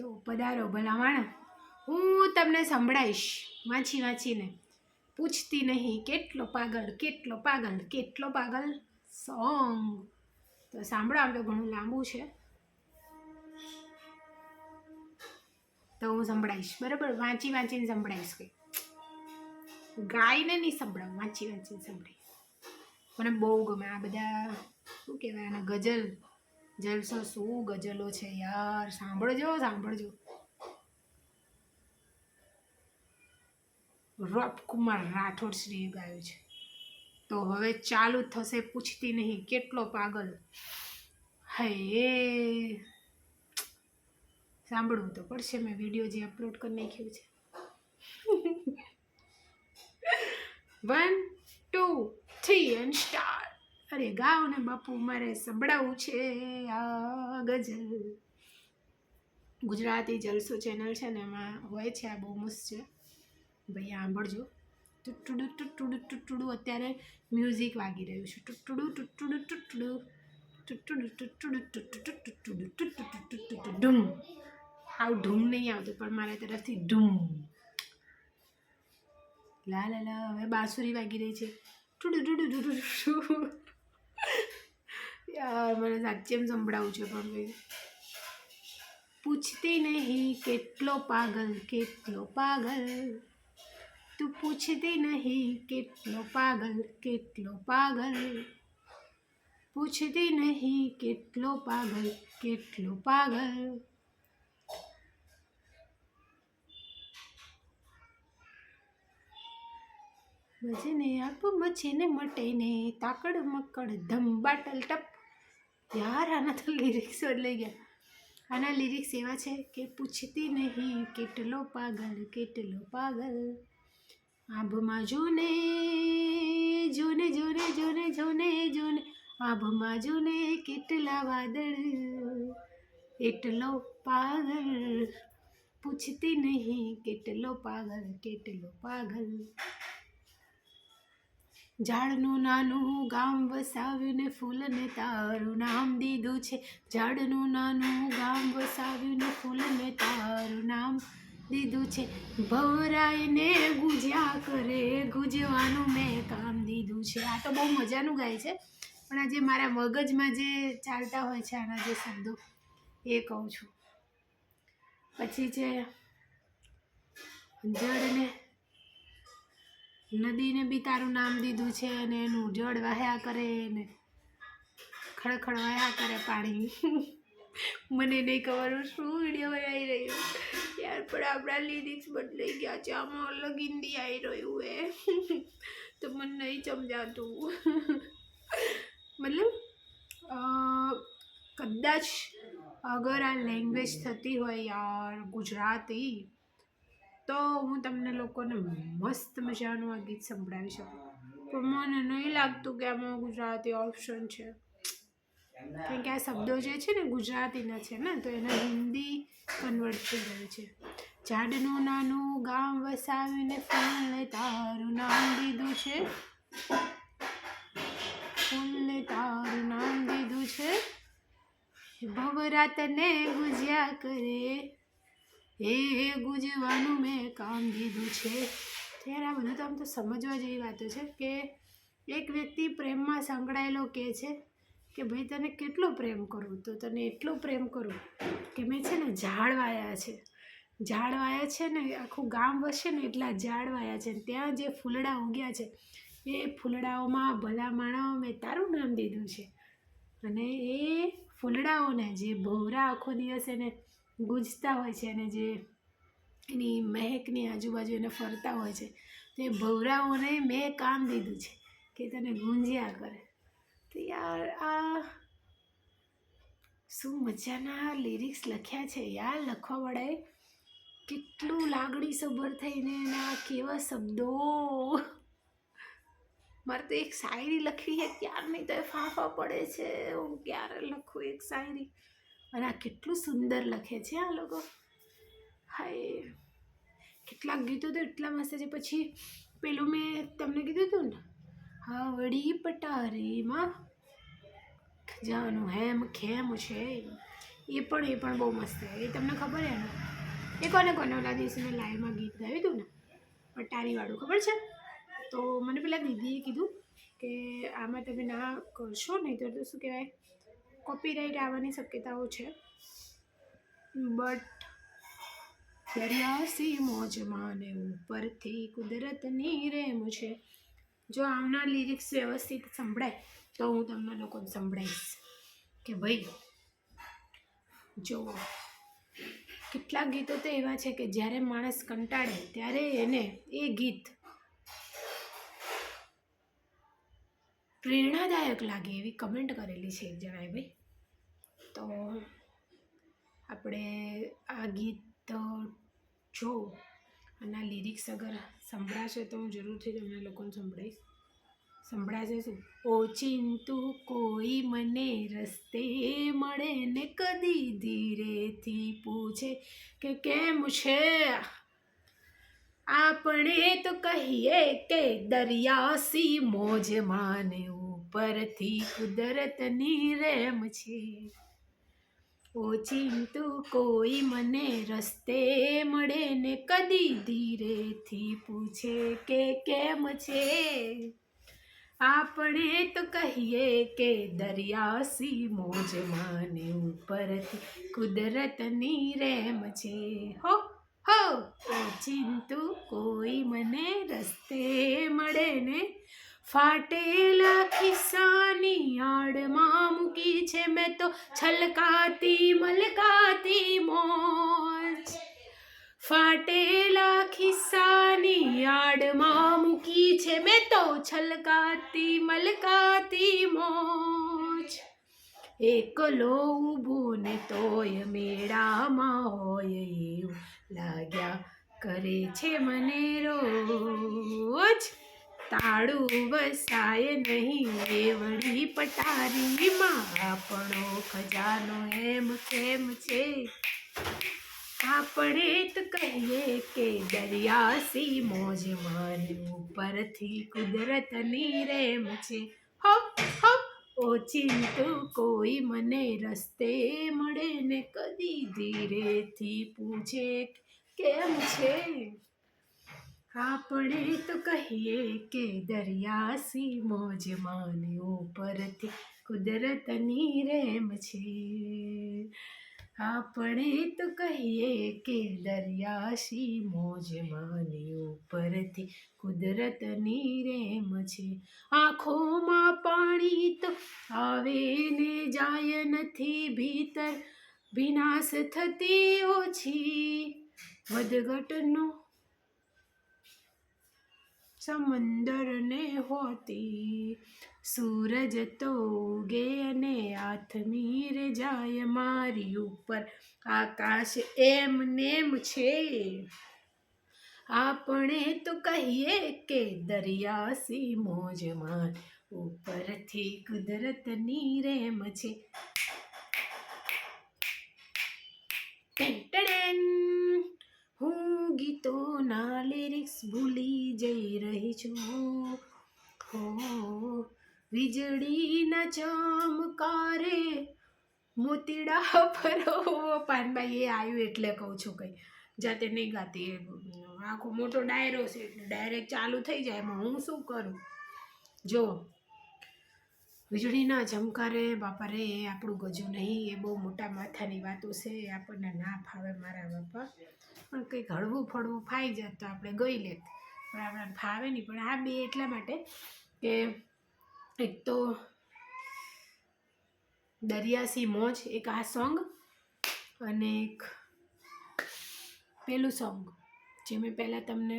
તો પધારો, ભલામણ. હું તમને સંભળાઈશ, વાંચી વાંચીને. પૂછતી નહીં, કેટલો પાગલ કેટલો પાગલ કેટલો પાગલ સોંગ. તો સાંભળો તો ઘણું લાંબુ છે. તો હું સંભળાઈશ, બરાબર? વાંચી વાંચીને સંભળાઈશ કંઈ ગાઈને નહીં સંભળાવું, વાંચી વાંચીને સંભળાઈશ. મને બહુ ગમે આ બધા, શું કહેવાય, આના ગઝલ. જલસો શું ગઝલો છે યાર? સાંભળજો સાંભળજો. રપકુમાર રાઠોડ શ્રીએ ગાયું છે. તો હવે ચાલુ થશે પૂછતી નહીં કેટલો પાગલ. હે સાંભળવું તો પડશે, મેં વીડિયો જે અપલોડ કરી નાખ્યું છે. One two three and start અરે ગાઓ ને બાપુ મારે સંભળાવવું છે આ ગઝલ. ગુજરાતી જલસો ચેનલ છે ને એમાં હોય છે, આ બહુ મસ્ત છે. ભાઈ સાંભળજો. ટુટુડુ ટુટુડુ ટુટુડુ, અત્યારે મ્યુઝિક વાગી રહ્યું છે. ટુટુડુ ટુટુડુ ટુટુડુ. ટુટુડુ ટુટુડુ ટુટુડુ ટુટુડુ ટુટુડુ ઢૂમ આવું ઢૂમ નહીં આવતું, પણ મારા તરફથી ઢૂમ લા લા લા હવે બાંસુરી વાગી રહી છે. ટુડુ ટુડુ ટુડુ યાર મને સાચે એમ સંભળાવું છે પણ ભાઈ પૂછતી નહીં કેટલો પાગલ કેટલો પાગલ. તું પૂછતી નહીં કેટલો પાગલ કેટલો પાગલ. પૂછતી નહીં કેટલો પાગલ કેટલો પાગલ. ભજને આપ મચીને મટેને, તાકડ મકડ ધમ બાટલ ટપ. યાર આના તો લિરિક્સ લઈ ગયા આના લિરિક્સ એવા છે કે પૂછતી નહીં કેટલો પાગલ કેટલો પાગલ આભમાં જોને જોને જોને જોને જોને જોને આભમાં જોને કેટલા વાદળ એટલો પાગલ પૂછતી નહીં કેટલો પાગલ કેટલો પાગલ ઝાડનું નાનું ગામ વસાવ્યું ને ફૂલને તારું નામ દીધું છે. ઝાડનું નાનું ગામ વસાવ્યું ને ફૂલને તારું નામ દીધું છે. ભવરાઈને ગુજ્યા કરે, ગુજવાનું મેં કામ દીધું છે. આ તો બહુ મજાનું ગાય છે. પણ આજે મારા મગજમાં જે ચાલતા હોય છે, આના જે શબ્દો, એ કહું છું. પછી છે જળને નદીને બી તારું નામ દીધું છે અને એનું જળ વહ્યા કરે ને ખડખડ વહ્યા કરે પાણી. મને નહીં ખબર શું વીડિયો આવી રહ્યો યાર, પણ આપણા લિરિક્સ બદલાઈ ગયા છે. આમાં અલગ હિન્દી આવી રહ્યું એ તો મને નહીં સમજાતું. મતલબ કદાચ અગર આ લેંગ્વેજ થતી હોય યાર ગુજરાતી તો હું તમને લોકોને મસ્ત મજાનું આ ગીત સંભળાવી શકું. પણ મને નહીં લાગતું કે આમાં ગુજરાતી ઓપ્શન છે. કારણ કે આ શબ્દો જે છે ને ગુજરાતીના છે ને, તો એને હિન્દી કન્વર્ટ થઈ ગયું છે. ઝાડનું નાનું ગામ વસાવીને ફૂલને તારું નામ દીધું છે. ફૂલને તારું નામ દીધું છે. ભવરાતને ગુજ્યા કરે. એ ગુજવાનું મેં કામ દીધું છે. ત્યારે આ બધું તો આમ તો સમજવા જેવી વાતો છે કે એક વ્યક્તિ પ્રેમમાં સંકળાયેલો કહે છે કે, ભાઈ, તને કેટલો પ્રેમ કરું? તો તને એટલો પ્રેમ કરું કે મેં છે ને ઝાડ વાયા છે. ઝાડ વાયા છે ને, આખું ગામ વસે ને એટલા ઝાડ વાયા છે ત્યાં જે ફૂલડા ઉગ્યા છે, એ ફૂલડાઓમાં ભલા માણસ મેં તારું નામ દીધું છે. અને એ ફૂલડાઓને જે ભોવરા આખો દિવસ એને ગુંજતા હોય છે અને જે એની મહેકની આજુબાજુ એને ફરતા હોય છે, તે ભવરાઓને મેં કામ દીધું છે કે તને ગુંજ્યા કરે. તો યાર, આ શું મજાના લિરિક્સ લખ્યા છે યાર? લખવાવાળાએ કેટલું લાગણી સભર થઈને એના કેવા શબ્દો. મારે તો એક શાયરી લખવી હે ક્યાર નહીં તો એ ફાંફા પડે છે. હું ક્યારે લખું એક શાયરી? અને આ કેટલું સુંદર લખે છે આ લોકો. હાય. કેટલાક ગીતો તો એટલા મસ્ત છે. પછી પેલું મેં તમને કીધું હતું ને, હાવડી પટારીમાં જાનું હેમ ખેમ છે. એ પણ એ પણ બહુ મસ્ત છે. એ તમને ખબર ને? એ કોને કોને? ઓલા દિવસે મેં લાઈવમાં ગીત ગાયું હતું ને? પટારીવાળું, ખબર છે? તો મને પેલા દીદીએ કીધું કે, આમાં તમે ના કરશો નહીં તો શું કહેવાય? કોપીરાઇટ આવવાની શક્યતાઓ છે. બટ દરિયાસી મોજમાં ને ઉપરથી કુદરતની રેમ છે. જો આમના લિરિક્સ વ્યવસ્થિત સંભળાય, તો હું તમને લોકોને સંભળાવીશ કે ભાઈ, જુઓ, કેટલાક ગીતો તો એવા છે કે જ્યારે માણસ કંટાળે ત્યારે એને એ ગીત પ્રેરણાદાયક લાગે એવી કમેન્ટ કરેલી છે એક જણાએ ભાઈ. તો આપણે આ ગીત જો અને આ લિરિક્સ અગર સંભળાશે તો હું જરૂરથી તમને લોકોને સંભળાવીશ સંભળાશે શું? ઓ ચિંતુ કોઈ મને રસ્તે મળે ને કદી ધીરેથી પૂછે કે કેમ છે? આપણે તો કહીએ કે દરિયાસી મોજ માને ઉપરથી કુદરતની રેમ છે. ઓ ચિંતુ કોઈ મને રસ્તે મળે ને કદી ધીરેથી પૂછે કે કેમ છે? આપણે તો કહીએ કે દરિયાસી મોજ માને ઉપરથી કુદરતની રેમ છે. હો હો ઓ ચિંતુ કોઈ મને રસ્તે મળે ને ફાટેલા ખિસ્સાની આડમાં મૂકી છે મેં તો છલકાતી મલકાતી મોજ. ફાટેલા ખિસ્સાની આડમાં મૂકી છે મેં તો છલકાતી મલકાતી મોજ. એકલો ઊભો ને તોય મેળામાં હોય એવું લાગ્યા કરે છે મને રોજ. તાળું વસાય નહીં એ વળી પટારીમાં આપણો ખજાનો એમ કેમ છે? આપણે તો કહીએ કે દરિયાસી મોજ માન ઉપરથી કુદરતની રેમ છે. હો હો ઓ ચિંતુ કોઈ મને રસ્તે મળે ને કદી ધીરેથી પૂછે કેમ છે? આપણે તો કહીએ કે દરિયાસી મોજ માને ઉપરથી કુદરતની રેમ છે. આપણે તો કહીએ કે દરિયાસી મોજ માને ઉપરથી કુદરતની રેમ છે. આંખોમાં પાણી તો આવે ને જાય નથી ભીતર, વિનાશ થતી ઓછી. વધઘટનો સમંદરને હોતી સૂરજ તો ઉગે અને આથમીર જાય મારી ઉપર આકાશ એમ નેમ છે આપણે તો કહીએ કે દરિયાસી મોજમાં ઉપરથી કુદરતની રેમ છે હું ગીતોના લિરિક્સ ભૂલી જઈ રહી છું. હો વીજળીના ચમકારે મોતીડા ફરો. પાનભાઈ એ આવ્યું એટલે કહું છું કંઈ. જાતે નહીં ગાતી. એ આખો મોટો ડાયરો છે. એટલે ડાયરેક્ટ ચાલુ થઈ જાય. એમાં હું શું કરું? જો વીજળીના ચમકારે. બાપા રે એ આપણું ગજું નહીં. એ બહુ મોટા માથાની વાતો છે. એ આપણને ના ફાવે મારા બાપા. પણ કંઈક હળવું ફળવું ફાઈ જાય તો આપણે ગઈ લેત. પણ આપણને ફાવે નહીં. પણ આ બે એટલા માટે કે એક તો દરિયાસી મોજ, એક આ સોંગ અને એક પેલું સોંગ જે મેં પહેલાં તમને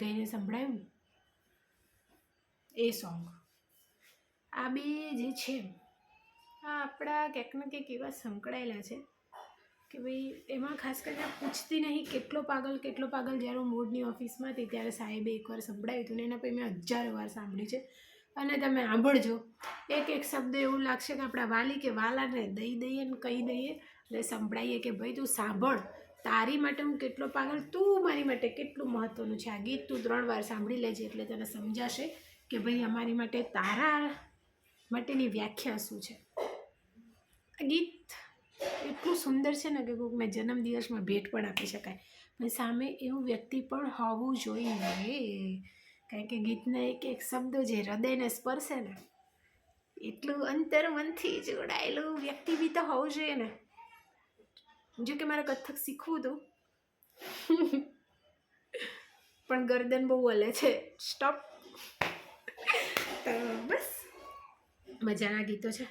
ગઈને સંભળાયું એ સોંગ. આ બે જે છે, આ આપણા ક્યાંક ને ક્યાંક એવા સંકળાયેલા છે. કે ભાઈ, એમાં ખાસ કરીને પૂછતી નહીં કેટલો પાગલ કેટલો પાગલ જ્યારે હું મૂળની ઓફિસમાં હતી, ત્યારે સાહેબે એકવાર સંભળાવ્યું હતું ને એના પછી મેં હજાર વાર સાંભળ્યું છે. અને તમે સાંભળજો, એક એક શબ્દ એવું લાગશે કે આપણા વાલી કે વાલાને દઈ દઈએ ને કહી દઈએ એટલે સંભળાઈએ કે ભાઈ, તું સાંભળ, તારી માટે હું કેટલો પાગલ, તું મારી માટે કેટલું મહત્ત્વનું છે. આ ગીત તું ત્રણ વાર સાંભળી લેજે એટલે તને સમજાશે કે ભાઈ, અમારી માટે તારા માટેની વ્યાખ્યા શું છે. આ ગીત એટલું સુંદર છે ને કે કોઈકને જન્મદિવસમાં ભેટ પણ આપી શકાય. પણ સામે એવું વ્યક્તિ પણ હોવું જોઈએ. કારણ કે ગીતના એક એક શબ્દો જે હૃદયને સ્પર્શે ને, એટલું અંતર મનથી જોડાયેલું વ્યક્તિ બી તો હોવું જોઈએ ને. જો કે મારે કથક શીખવું હતું પણ ગરદન બહુ હલે છે. સ્ટોપ બસ. મજાના ગીતો છે.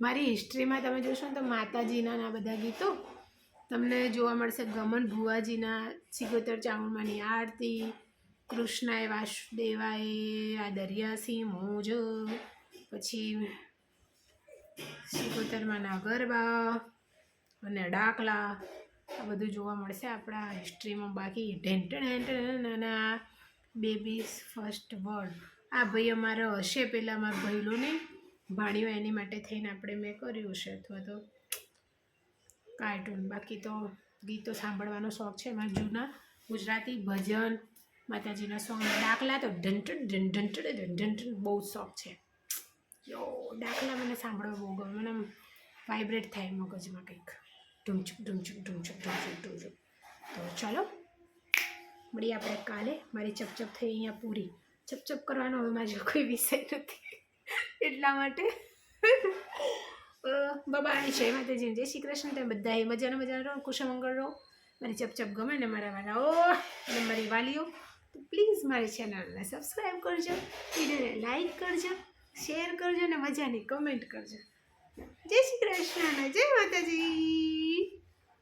મારી હિસ્ટ્રીમાં તમે જોશો ને તો માતાજીના આ બધા ગીતો તમને જોવા મળશે. ગમન ભુવાજીના સિગોતર ચામુંડમાની આરતી, કૃષ્ણાએ વાસુદેવાએ આ દરિયાસિંહ મોજ, પછી સિગોતરમાં ગરબા અને ડાકલા, આ બધું જોવા મળશે આપણા હિસ્ટ્રીમાં. બાકી ઢેંટણ બેબીઝ ફર્સ્ટ વર્ડ આ ભાઈ અમારો હશે પહેલાં અમારા ભાઈલોને ભાણ્યો એની માટે થઈને આપણે મેં કર્યું છે. અથવા તો કાર્ટૂન. બાકી તો ગીતો સાંભળવાનો શોખ છે એમાં જૂના ગુજરાતી ભજન, માતાજીના સોંગ, ડાકલા તો ઢંટણ ઢંટણ ઢંટણ બહુ શોખ છે. યો, ડાકલા મને સાંભળવા બહુ ગમે. મને વાઇબ્રેટ થાય મગજમાં કંઈક. ઢૂમચુક ઢૂમચુક ઢૂમચુક ઢૂમચુક ઢૂમચુક તો ચાલો, મળીએ આપણે કાલે. મારી ચપચપ થઈ અહીંયા પૂરી. ચપચપ કરવાનો હવે મારી કોઈ વિષય નથી. એટલા માટે. બબાની છે માતાજી, જય શ્રી કૃષ્ણ, તમે બધા મજાના મજાના રહો, કુશમંગળ રહો. મારી ચપચપ ગમે ને મારા વાલાઓ અને મારી વાલીઓ, તો પ્લીઝ મારી ચેનલને સબસ્ક્રાઈબ કરજો, વિડીયોને લાઈક કરજો, શેર કરજો અને મજાની કમેન્ટ કરજો. જય શ્રી કૃષ્ણ જય માતાજી.